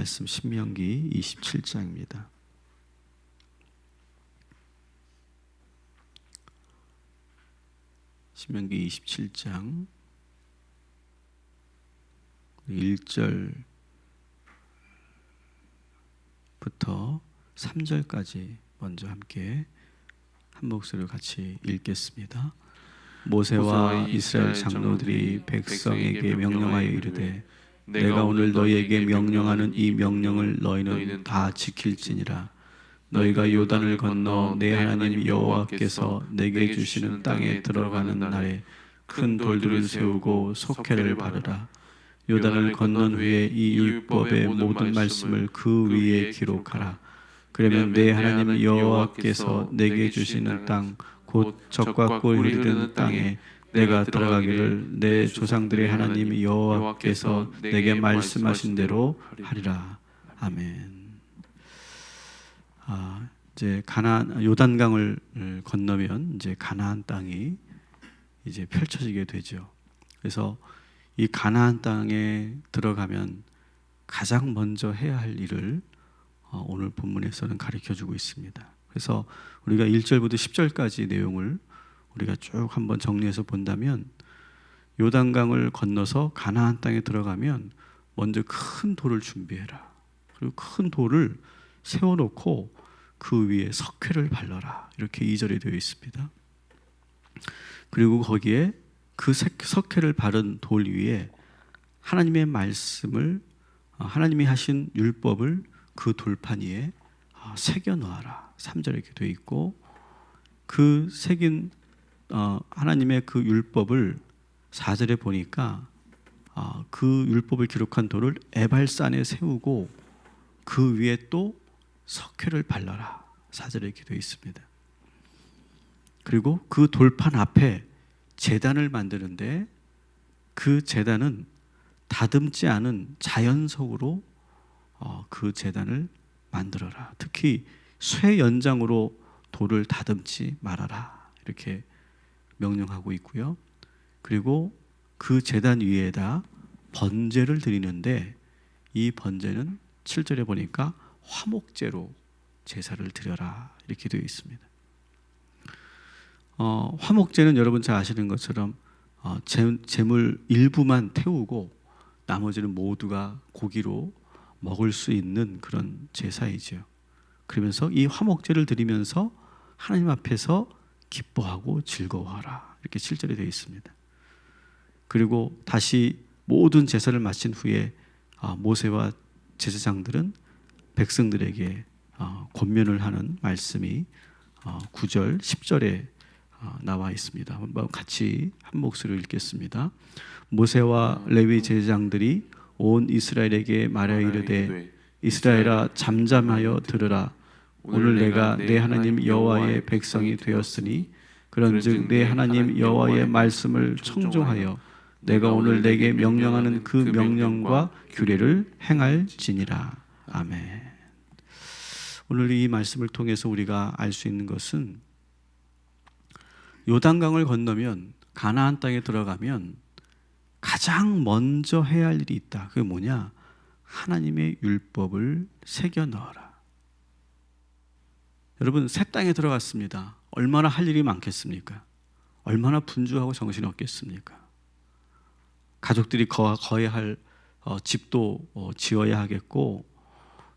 말씀 신명기 27장입니다. 신명기 27장 1절부터 3절까지 먼저 함께 한 목소리로 같이 읽겠습니다. 모세와 이스라엘 장로들이 백성에게 명령하여 이르되 내가 오늘 너희에게 명령하는 이 명령을 너희는 다 지킬지니라. 너희가 요단을 건너 내 하나님 여호와께서 내게 주시는 땅에 들어가는 날에 큰 돌들을 세우고 속회를 바르라. 요단을 건넌 후에 이 율법의 모든 말씀을 그 위에 기록하라. 그러면 내 하나님 여호와께서 내게 주시는 땅 곧 적과 꿀이 흐르는 땅에 내가 들어가기를 내 조상들의 하나님 여호와께서 내게 말씀하신 대로 하리라. 아멘. 아, 이제 가나안 요단강을 건너면 이제 가나안 땅이 이제 펼쳐지게 되죠. 그래서 이 가나안 땅에 들어가면 가장 먼저 해야 할 일을 어, 오늘 본문에서는 가르쳐 주고 있습니다. 그래서 우리가 1절부터 10절까지 내용을 우리가 쭉 한번 정리해서 본다면 요단강을 건너서 가나안 땅에 들어가면 먼저 큰 돌을 준비해라. 그리고 큰 돌을 세워 놓고 그 위에 석회를 발라라. 이렇게 2절에 되어 있습니다. 그리고 거기에 그 석회를 바른 돌 위에 하나님의 말씀을 어, 하나님이 하신 율법을 그 돌판 위에 어, 새겨 놓아라. 3절에 이렇게 되어 있고 그 새긴 어, 하나님의 그 율법을 4절에 보니까 어, 그 율법을 기록한 돌을 에발산에 세우고 그 위에 또 석회를 발라라. 4절에 이렇게 되어 있습니다. 그리고 그 돌판 앞에 재단을 만드는데 그 재단은 다듬지 않은 자연석으로 어, 그 재단을 만들어라. 특히 쇠 연장으로 돌을 다듬지 말아라. 이렇게 명령하고 있고요. 그리고 그 재단 위에다 번제를 드리는데 이 번제는 7절에 보니까 화목제로 제사를 드려라. 이렇게 되어 있습니다. 어, 화목제는 여러분 잘 아시는 것처럼 어, 재, 재물 일부만 태우고 나머지는 모두가 고기로 먹을 수 있는 그런 제사이죠. 그러면서 이 화목제를 드리면서 하나님 앞에서 기뻐하고 즐거워하라. 이렇게 7절에 되어 있습니다. 그리고 다시 모든 제사를 마친 후에 아, 모세와 제사장들은 백성들에게 아, 권면을 하는 말씀이 9절, 아, 10절에 나와 있습니다. 한번 같이 한 목소리로 읽겠습니다. 모세와 레위 제사장들이 온 이스라엘에게 말하여 이르되 이스라엘아 잠잠하여 들으라 오늘 내가 내 하나님 여호와의 백성이 되었으니 그런즉 내 하나님 여호와의 말씀을 청종하여 내가 오늘 내게 명령하는 그 명령과 규례를 행할지니라 아멘. 오늘 이 말씀을 통해서 우리가 알 수 있는 것은 요단강을 건너면 가나안 땅에 들어가면 가장 먼저 해야 할 일이 있다. 그게 뭐냐? 하나님의 율법을 새겨 넣어라. 여러분, 새 땅에 들어갔습니다. 얼마나 할 일이 많겠습니까? 얼마나 분주하고 정신이 없겠습니까? 가족들이 거, 거해야 할 어, 집도 어, 지어야 하겠고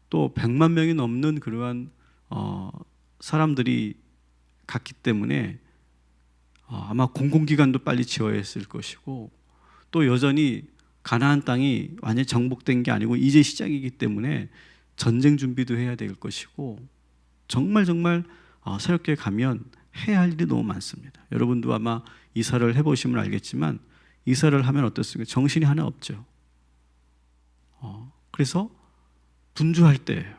또 100만 명이 넘는 그러한 어, 사람들이 갔기 때문에 어, 아마 공공기관도 빨리 지어야 했을 것이고 또 여전히 가나안 땅이 완전히 정복된 게 아니고 이제 시작이기 때문에 전쟁 준비도 해야 될 것이고 정말 정말 어, 새롭게 가면 해야 할 일이 너무 많습니다. 여러분도 아마 이사를 해보시면 알겠지만 이사를 하면 어떻습니까? 정신이 하나 없죠. 어, 그래서 분주할 때예요.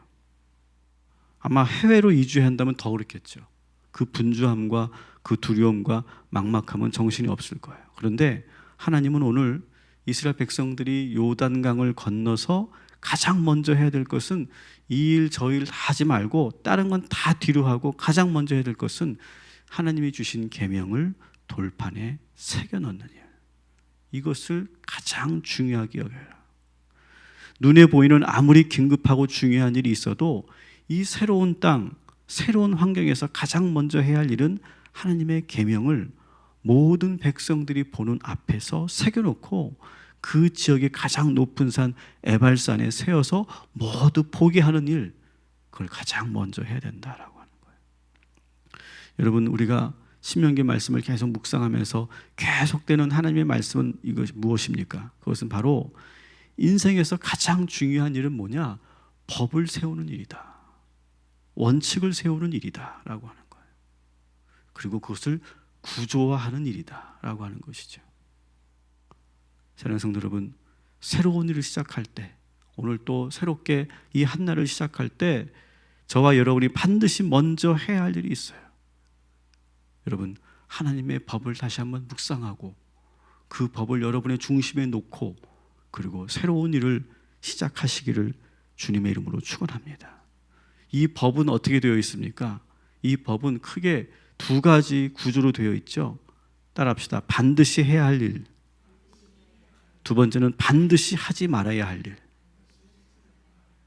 아마 해외로 이주한다면 더 그렇겠죠. 그 분주함과 그 두려움과 막막함은 정신이 없을 거예요. 그런데 하나님은 오늘 이스라엘 백성들이 요단강을 건너서 가장 먼저 해야 될 것은 이 일 저 일 하지 말고 다른 건 다 뒤로 하고 가장 먼저 해야 될 것은 하나님이 주신 계명을 돌판에 새겨 일. 이것을 가장 중요하게 여겨라. 눈에 보이는 아무리 긴급하고 중요한 일이 있어도 이 새로운 땅, 새로운 환경에서 가장 먼저 해야 할 일은 하나님의 계명을 모든 백성들이 보는 앞에서 새겨놓고 그 지역의 가장 높은 산 에발산에 세워서 모두 포기하는 일, 그걸 가장 먼저 해야 된다라고 하는 거예요. 여러분 우리가 신명기 말씀을 계속 묵상하면서 계속되는 하나님의 말씀은 이것이 무엇입니까? 그것은 바로 인생에서 가장 중요한 일은 뭐냐? 법을 세우는 일이다. 원칙을 세우는 일이다라고 하는 거예요. 그리고 그것을 구조화하는 일이다라고 하는 것이죠. 사랑하는 성도 여러분, 새로운 일을 시작할 때 오늘 또 새롭게 이 한날을 시작할 때 저와 여러분이 반드시 먼저 해야 할 일이 있어요. 여러분, 하나님의 법을 다시 한번 묵상하고 그 법을 여러분의 중심에 놓고 그리고 새로운 일을 시작하시기를 주님의 이름으로 축원합니다. 이 법은 어떻게 되어 있습니까? 이 법은 크게 두 가지 구조로 되어 있죠. 따라합시다. 반드시 해야 할 일. 두 번째는 반드시 하지 말아야 할 일.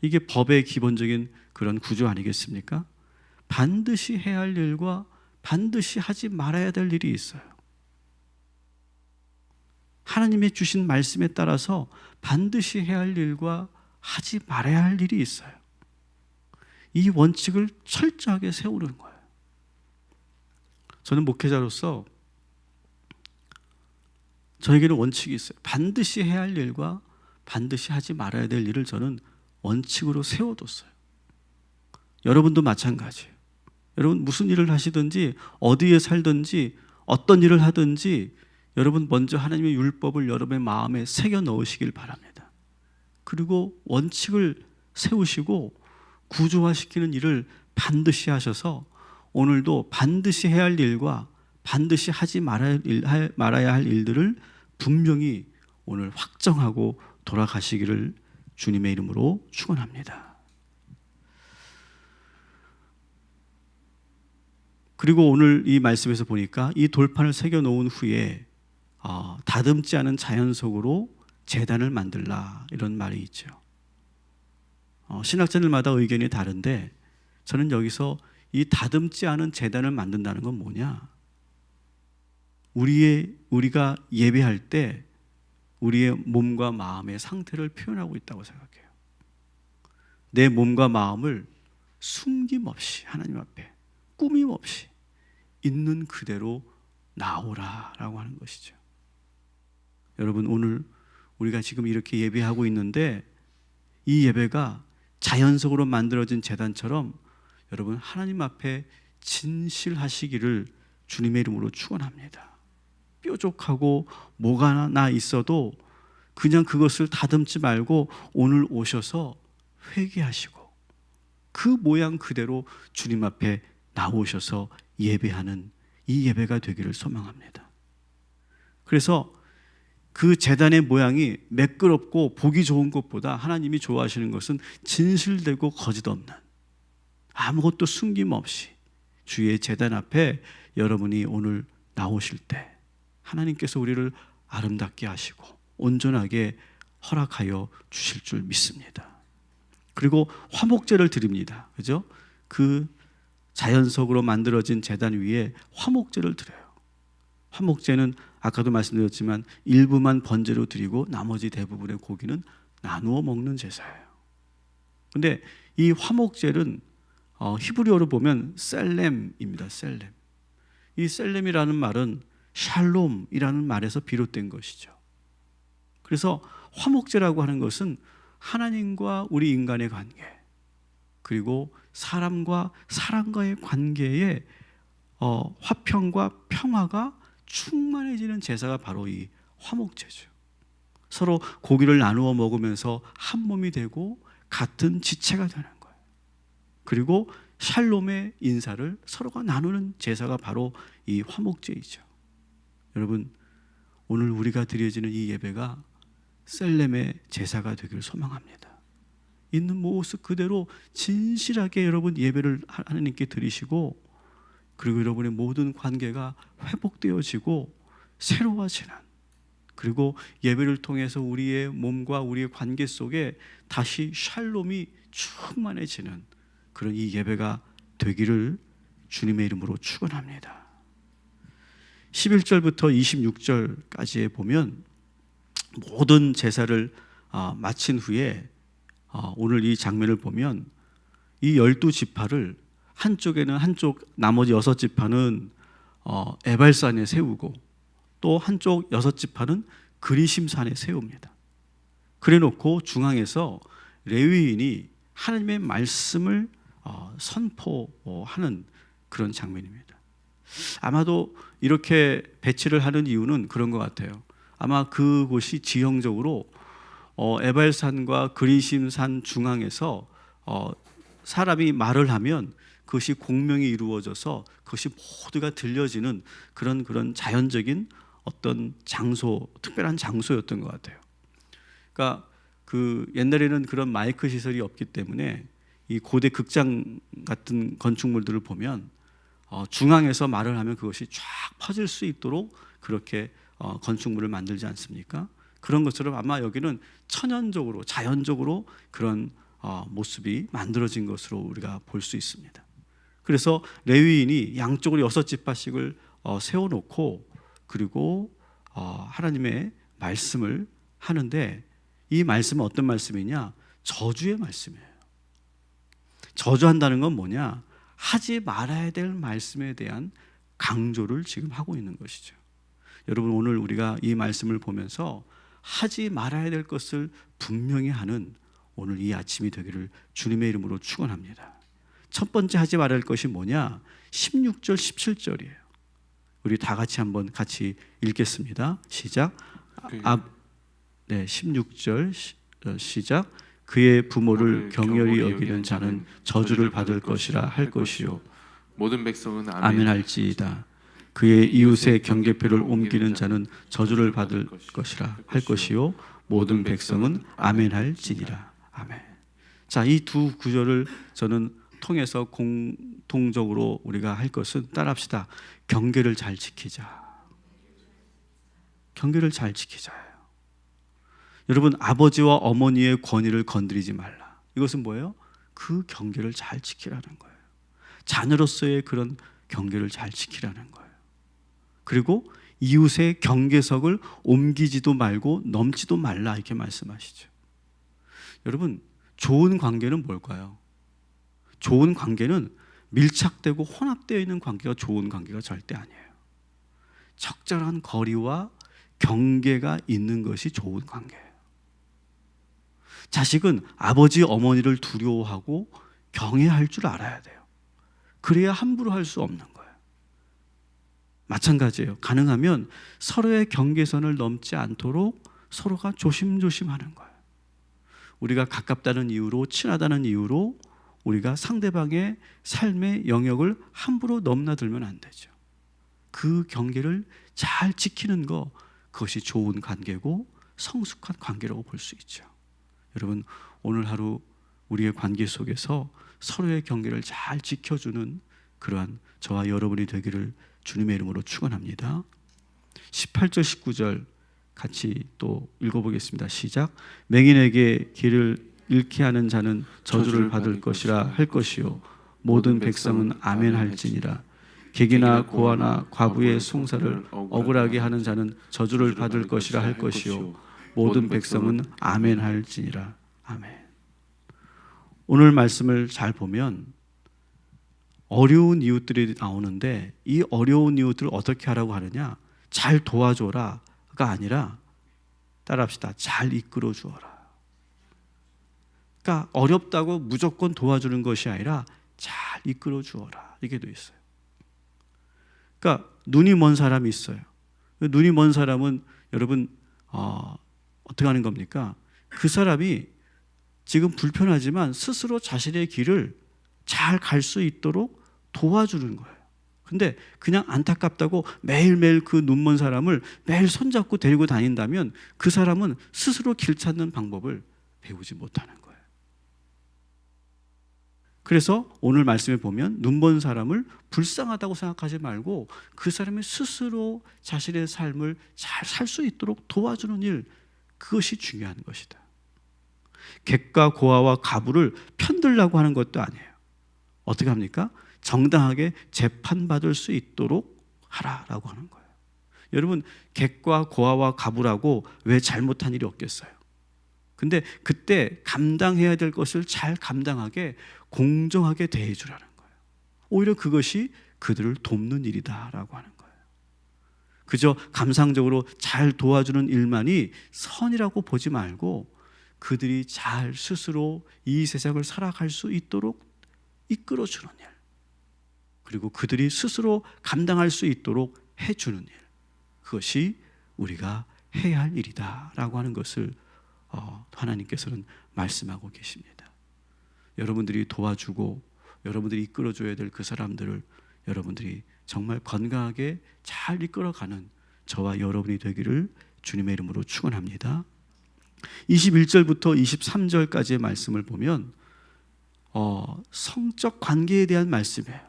이게 법의 기본적인 그런 구조 아니겠습니까? 반드시 해야 할 일과 반드시 하지 말아야 될 일이 있어요. 하나님의 주신 말씀에 따라서 반드시 해야 할 일과 하지 말아야 할 일이 있어요. 이 원칙을 철저하게 세우는 거예요. 저는 목회자로서 저에게는 원칙이 있어요. 반드시 해야 할 일과 반드시 하지 말아야 될 일을 저는 원칙으로 세워뒀어요. 여러분도 마찬가지예요. 여러분 무슨 일을 하시든지 어디에 살든지 어떤 일을 하든지 여러분 먼저 하나님의 율법을 여러분의 마음에 새겨 넣으시길 바랍니다. 그리고 원칙을 세우시고 구조화시키는 일을 반드시 하셔서 오늘도 반드시 해야 할 일과 반드시 하지 말아야, 할 일들을 분명히 오늘 확정하고 돌아가시기를 주님의 이름으로 축원합니다. 그리고 오늘 이 말씀에서 보니까 이 돌판을 새겨 놓은 후에 어, 다듬지 않은 자연 속으로 재단을 만들라 이런 말이 있죠. 어, 신학자들마다 의견이 다른데 저는 여기서 이 다듬지 않은 재단을 만든다는 건 뭐냐? 우리의 우리가 예배할 때 우리의 몸과 마음의 상태를 표현하고 있다고 생각해요. 내 몸과 마음을 숨김없이 하나님 앞에 꾸밈 없이 있는 그대로 나오라라고 하는 것이죠. 여러분 오늘 우리가 지금 이렇게 예배하고 있는데 이 예배가 자연적으로 만들어진 재단처럼 여러분 하나님 앞에 진실하시기를 주님의 이름으로 축원합니다. 뾰족하고 뭐가 나 있어도 그냥 그것을 다듬지 말고 오늘 오셔서 회개하시고 그 모양 그대로 주님 앞에 나오셔서 예배하는 이 예배가 되기를 소망합니다. 그래서 그 재단의 모양이 매끄럽고 보기 좋은 것보다 하나님이 좋아하시는 것은 진실되고 거짓 없는 아무것도 숨김 없이 주의 재단 앞에 여러분이 오늘 나오실 때 하나님께서 우리를 아름답게 하시고 온전하게 허락하여 주실 줄 믿습니다. 그리고 화목제를 드립니다. 그죠? 그 자연석으로 만들어진 재단 위에 화목제를 드려요. 화목제는 아까도 말씀드렸지만 일부만 번제로 드리고 나머지 대부분의 고기는 나누어 먹는 제사예요. 근데 이 화목제는 어, 히브리어로 보면 셀렘입니다. 셀렘. 이 셀렘이라는 말은 샬롬이라는 말에서 비롯된 것이죠. 그래서 화목제라고 하는 것은 하나님과 우리 인간의 관계 그리고 사람과 사람과의 관계에 어, 화평과 평화가 충만해지는 제사가 바로 이 화목제죠. 서로 고기를 나누어 먹으면서 한 몸이 되고 같은 지체가 되는 거예요. 그리고 샬롬의 인사를 서로가 나누는 제사가 바로 이 화목제이죠. 여러분 오늘 우리가 드려지는 이 예배가 셀렘의 제사가 되기를 소망합니다. 있는 모습 그대로 진실하게 여러분 예배를 하나님께 드리시고 그리고 여러분의 모든 관계가 회복되어지고 새로워지는 그리고 예배를 통해서 우리의 몸과 우리의 관계 속에 다시 샬롬이 충만해지는 그런 이 예배가 되기를 주님의 이름으로 축원합니다. 11절부터 26절까지에 보면 모든 제사를 아, 마친 후에 아, 오늘 이 장면을 보면 이 열두 지파를 한쪽에는 한쪽 나머지 여섯 지파는 어, 에발산에 세우고 또 한쪽 여섯 지파는 그리심산에 세웁니다. 그래놓고 중앙에서 레위인이 하나님의 말씀을 어, 선포하는 그런 장면입니다. 아마도 이렇게 배치를 하는 이유는 그런 것 같아요. 아마 그곳이 지형적으로 어, 에발산과 그리심산 중앙에서 어, 사람이 말을 하면 그것이 공명이 이루어져서 그것이 모두가 들려지는 그런 그런 자연적인 어떤 장소, 특별한 장소였던 것 같아요. 그러니까 그 옛날에는 그런 마이크 시설이 없기 때문에 이 고대 극장 같은 건축물들을 보면 어, 중앙에서 말을 하면 그것이 쫙 퍼질 수 있도록 그렇게 어, 건축물을 만들지 않습니까? 그런 것처럼 아마 여기는 천연적으로 자연적으로 그런 어, 모습이 만들어진 것으로 우리가 볼 수 있습니다. 그래서 레위인이 양쪽으로 여섯 어, 세워놓고 그리고 어, 하나님의 말씀을 하는데 이 말씀은 어떤 말씀이냐? 저주의 말씀이에요. 저주한다는 건 뭐냐? 하지 말아야 될 말씀에 대한 강조를 지금 하고 있는 것이죠. 여러분 오늘 우리가 이 말씀을 보면서 하지 말아야 될 것을 분명히 하는 오늘 이 아침이 되기를 주님의 이름으로 축원합니다. 첫 번째 하지 말아야 할 것이 뭐냐? 16절 17절이에요. 우리 다 같이 한번 같이 읽겠습니다. 시작. 앞 네, 16절 시, 어, 시작. 그의 부모를 경멸히 여기는 자는 저주를 받을 것이라 할 것이요. 모든 백성은 아멘, 아멘 할지이다. 그의 이웃의 경계표를 옮기는 자는 저주를 받을 것이라 할 것이요. 모든 백성은 아멘 할지니라. 아멘. 자, 이 두 구절을 저는 통해서 공통적으로 우리가 할 것은 따라합시다. 경계를 잘 지키자. 경계를 잘 지키자예요. 여러분 아버지와 어머니의 권위를 건드리지 말라. 이것은 뭐예요? 그 경계를 잘 지키라는 거예요. 자녀로서의 그런 경계를 잘 지키라는 거예요. 그리고 이웃의 경계석을 옮기지도 말고 넘지도 말라 이렇게 말씀하시죠. 여러분 좋은 관계는 뭘까요? 좋은 관계는 밀착되고 혼합되어 있는 관계가 좋은 관계가 절대 아니에요. 적절한 거리와 경계가 있는 것이 좋은 관계예요. 자식은 아버지 어머니를 두려워하고 경외할 줄 알아야 돼요. 그래야 함부로 할 수 없는 거예요. 마찬가지예요. 가능하면 서로의 경계선을 넘지 않도록 서로가 조심조심 하는 거예요. 우리가 가깝다는 이유로 친하다는 이유로 우리가 상대방의 삶의 영역을 함부로 넘나들면 안 되죠. 그 경계를 잘 지키는 거 그것이 좋은 관계고 성숙한 관계라고 볼 수 있죠. 여러분 오늘 하루 우리의 관계 속에서 서로의 경계를 잘 지켜주는 그러한 저와 여러분이 되기를 주님의 이름으로 축원합니다. 18절 19절 같이 또 읽어보겠습니다. 시작. 맹인에게 길을 잃게 하는 자는 저주를 받을 것이라 할 것이요 모든 백성은 아멘 할지니라. 객이나 고아나 과부의 송사를 억울하게 하는 자는 저주를 받을 것이라 할 것이요 모든 백성은 아멘 할지니라. 아멘. 오늘 말씀을 잘 보면 어려운 이웃들이 나오는데 이 어려운 이웃들을 어떻게 하라고 하느냐? 잘 도와줘라가 아니라 따라합시다. 잘 이끌어 주어라. 그러니까 어렵다고 무조건 도와주는 것이 아니라 잘 이끌어 주어라. 이게 돼 있어요. 그러니까 눈이 먼 사람이 있어요. 눈이 먼 사람은 여러분 어, 어떻게 하는 겁니까? 그 사람이 지금 불편하지만 스스로 자신의 길을 잘 갈 수 있도록 도와주는 거예요. 근데 그냥 안타깝다고 매일매일 그 눈먼 사람을 매일 손잡고 데리고 다닌다면 그 사람은 스스로 길 찾는 방법을 배우지 못하는 거예요. 그래서 오늘 말씀에 보면 눈먼 사람을 불쌍하다고 생각하지 말고 그 사람이 스스로 자신의 삶을 잘 살 수 있도록 도와주는 일 그것이 중요한 것이다. 객과 고아와 가부를 편들라고 하는 것도 아니에요. 어떻게 합니까? 정당하게 재판받을 수 있도록 하라라고 하는 거예요. 여러분, 객과 고아와 가부라고 왜 잘못한 일이 없겠어요? 근데 그때 감당해야 될 것을 잘 감당하게 공정하게 대해 주라는 거예요. 오히려 그것이 그들을 돕는 일이다라고 하는 거예요. 그저 감상적으로 잘 도와주는 일만이 선이라고 보지 말고 그들이 잘 스스로 이 세상을 살아갈 수 있도록 이끌어 주는 일. 그리고 그들이 스스로 감당할 수 있도록 해 주는 일. 그것이 우리가 해야 할 일이다 라고 하는 것을 어, 하나님께서는 말씀하고 계십니다. 여러분들이 도와주고 여러분들이 이끌어줘야 될 그 사람들을 여러분들이 정말 건강하게 잘 이끌어가는 저와 여러분이 되기를 주님의 이름으로 축원합니다. 21절부터 23절까지의 말씀을 보면 어, 성적 관계에 대한 말씀이에요.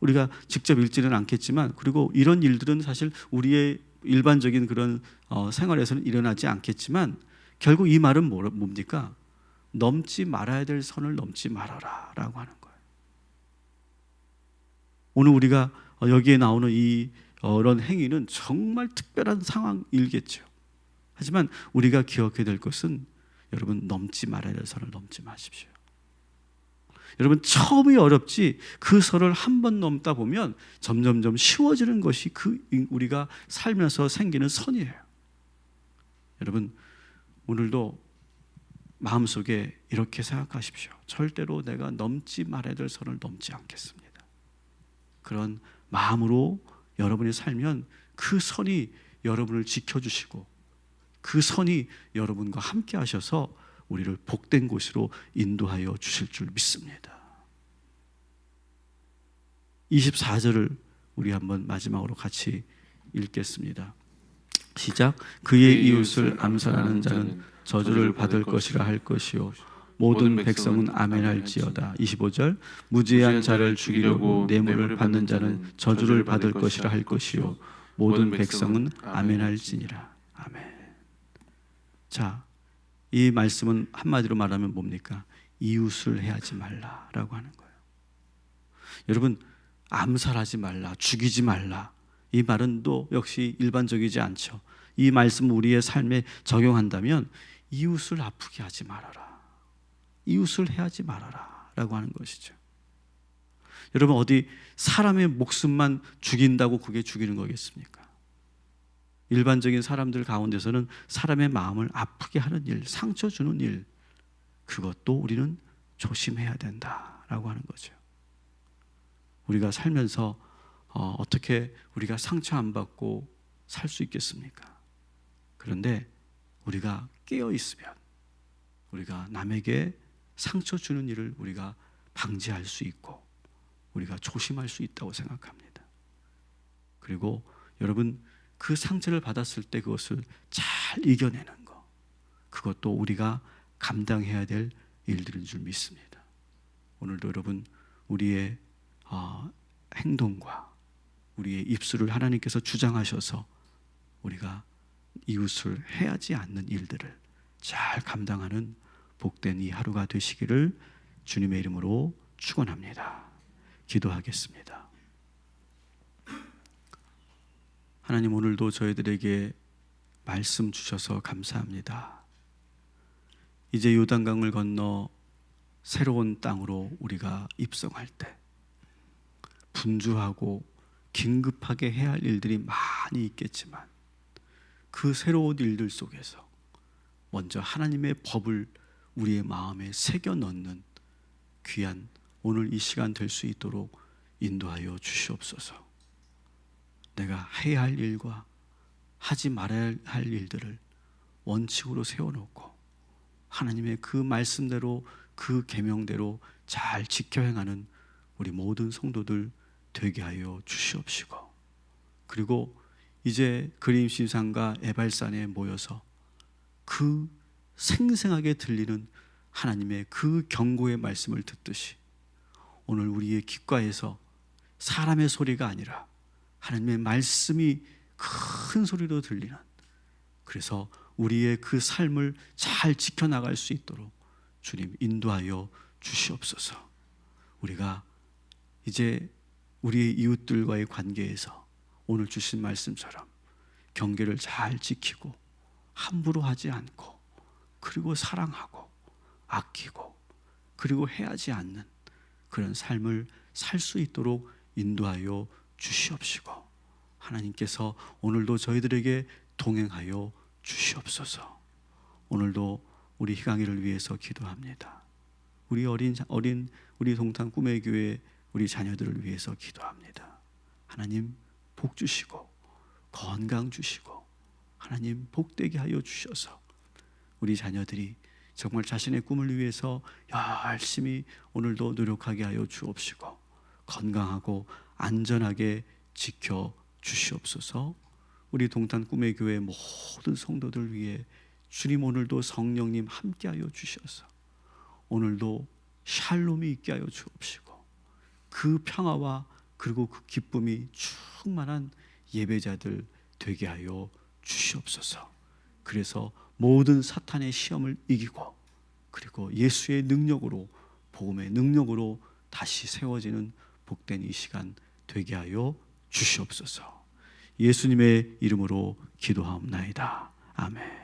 우리가 직접 읽지는 않겠지만 그리고 이런 일들은 사실 우리의 일반적인 그런 어, 생활에서는 일어나지 않겠지만 결국 이 말은 뭐, 뭡니까? 넘지 말아야 될 선을 넘지 말아라라고 하는 거예요. 오늘 우리가 어, 여기에 나오는 이 어, 이런 행위는 정말 특별한 상황일겠죠. 하지만 우리가 기억해야 될 것은 여러분 넘지 말아야 될 선을 넘지 마십시오. 여러분 처음이 어렵지 그 선을 한 번 넘다 보면 점점점 쉬워지는 것이 그 우리가 살면서 생기는 선이에요. 여러분 오늘도 마음속에 이렇게 생각하십시오. 절대로 내가 넘지 말아야 될 선을 넘지 않겠습니다. 그런 마음으로 여러분이 살면 그 선이 여러분을 지켜주시고 그 선이 여러분과 함께 하셔서 우리를 복된 곳으로 인도하여 주실 줄 믿습니다. 24절을 우리 한번 마지막으로 같이 읽겠습니다. 시작. 그의 이웃을 암살하는 자는 저주를 받을 것이라 할 것이요 모든 백성은 아멘할지어다. 25절 무지한 자를 죽이려고 뇌물을 받는 자는 저주를 받을 것이라 할 것이요 모든 백성은 아멘할지니라. 아멘. 자, 이 말씀은 한마디로 말하면 뭡니까? 이웃을 해하지 말라라고 하는 거예요. 여러분 암살하지 말라, 죽이지 말라. 이 말은 또 역시 일반적이지 않죠. 이 말씀 우리의 삶에 적용한다면 이웃을 아프게 하지 말아라. 이웃을 해하지 말아라 라고 하는 것이죠. 여러분 어디 사람의 목숨만 죽인다고 그게 죽이는 거겠습니까? 일반적인 사람들 가운데서는 사람의 마음을 아프게 하는 일, 상처 주는 일, 그것도 우리는 조심해야 된다라고 하는 거죠. 우리가 살면서 어, 어떻게 우리가 상처 안 받고 살 수 있겠습니까? 그런데 우리가 깨어 있으면 우리가 남에게 상처 주는 일을 우리가 방지할 수 있고 우리가 조심할 수 있다고 생각합니다. 그리고 여러분 그 상처를 받았을 때 그것을 잘 이겨내는 거 그것도 우리가 감당해야 될 일들인 줄 믿습니다. 오늘도 여러분 우리의 어, 행동과 우리의 입술을 하나님께서 주장하셔서 우리가 이웃을 해하지 않는 일들을 잘 감당하는 복된 이 하루가 되시기를 주님의 이름으로 축원합니다. 기도하겠습니다. 하나님 오늘도 저희들에게 말씀 주셔서 감사합니다. 이제 요단강을 건너 새로운 땅으로 우리가 입성할 때 분주하고 긴급하게 해야 할 일들이 많이 있겠지만 그 새로운 일들 속에서 먼저 하나님의 법을 우리의 마음에 새겨 넣는 귀한 오늘 이 시간 될 수 있도록 인도하여 주시옵소서. 내가 해야 할 일과 하지 말아야 할 일들을 원칙으로 세워놓고 하나님의 그 말씀대로 그 계명대로 잘 지켜 행하는 우리 모든 성도들 되게 하여 주시옵시고 그리고 이제 그림신상과 에발산에 모여서 그 생생하게 들리는 하나님의 그 경고의 말씀을 듣듯이 오늘 우리의 귓가에서 사람의 소리가 아니라 하나님의 말씀이 큰 소리로 들리는 그래서 우리의 그 삶을 잘 지켜나갈 수 있도록 주님 인도하여 주시옵소서. 우리가 이제 우리의 이웃들과의 관계에서 오늘 주신 말씀처럼 경계를 잘 지키고 함부로 하지 않고 그리고 사랑하고 아끼고 그리고 해하지 않는 그런 삶을 살 수 있도록 인도하여 주시옵시고 하나님께서 오늘도 저희들에게 동행하여 주시옵소서. 오늘도 우리 희강이를 위해서 기도합니다. 우리 어린 자- 어린 우리 동탄 꿈의 교회 우리 자녀들을 위해서 기도합니다. 하나님 복 주시고 건강 주시고 하나님 복되게 하여 주셔서 우리 자녀들이 정말 자신의 꿈을 위해서 열심히 오늘도 노력하게 하여 주옵시고 건강하고 안전하게 지켜 주시옵소서. 우리 동탄 꿈의 교회 모든 성도들 위해 주님 오늘도 성령님 함께하여 주셔서 오늘도 샬롬이 있게 하여 주옵시고 그 평화와 그리고 그 기쁨이 충만한 예배자들 되게 하여 주시옵소서. 그래서 모든 사탄의 시험을 이기고 그리고 예수의 능력으로 복음의 능력으로 다시 세워지는 복된 이 시간 되게 하여 주시옵소서. 예수님의 이름으로 기도하옵나이다. 아멘.